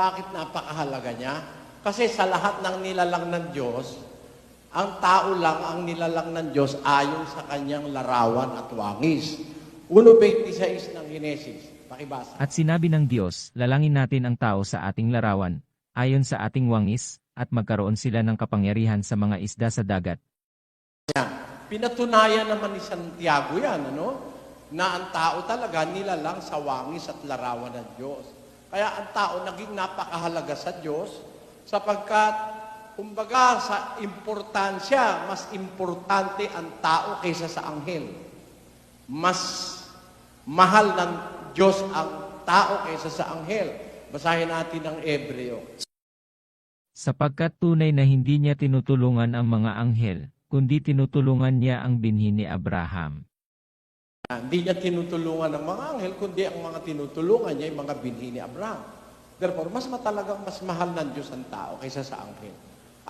Bakit napakahalaga niya? Kasi sa lahat ng nilalang ng Diyos, ang tao lang ang nilalang ng Diyos ayon sa kanyang larawan at wangis. 1.26 ng Genesis. Pakibasa. At sinabi ng Diyos, lalangin natin ang tao sa ating larawan, ayon sa ating wangis, at magkaroon sila ng kapangyarihan sa mga isda sa dagat, Pinatunayan naman ni Santiago yan, ano? Na ang tao talaga nilalang sa wangis at larawan ng Diyos. Kaya ang tao naging napakahalaga sa Diyos sapagkat, kumbaga, sa importansya, mas importante ang tao kaysa sa anghel. Mas mahal ng Diyos ang tao kaysa sa anghel. Basahin natin ang Ebreo. sapagkat tunay na hindi niya tinutulungan ang mga anghel, kundi tinutulungan niya ang binhi ni Abraham. Ah, Hindi niya tinutulungan ng mga anghel, kundi ang mga tinutulungan niya, yung mga binhi ni Abraham. Therefore, mas matalagang mas mahal ng Diyos ang tao kaysa sa anghel.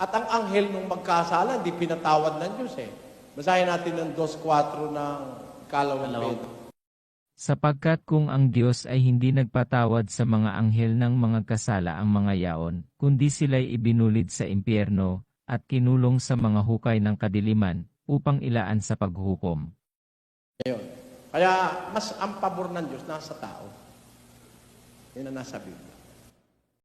At ang anghel nung magkasala, hindi pinatawad ng Diyos eh. Basahin natin ng 2.4 ng kalawang Pedro. Sapagkat kung ang Diyos ay hindi nagpatawad sa mga anghel ng mga kasala ang mga yaon, kundi sila'y ibinulid sa impyerno, at kinulong sa mga hukay ng kadiliman, upang ilaan sa paghukom. Ngayon. Kaya mas ang pabor ng Diyos nasa tao. Yun ang nasa Biblia.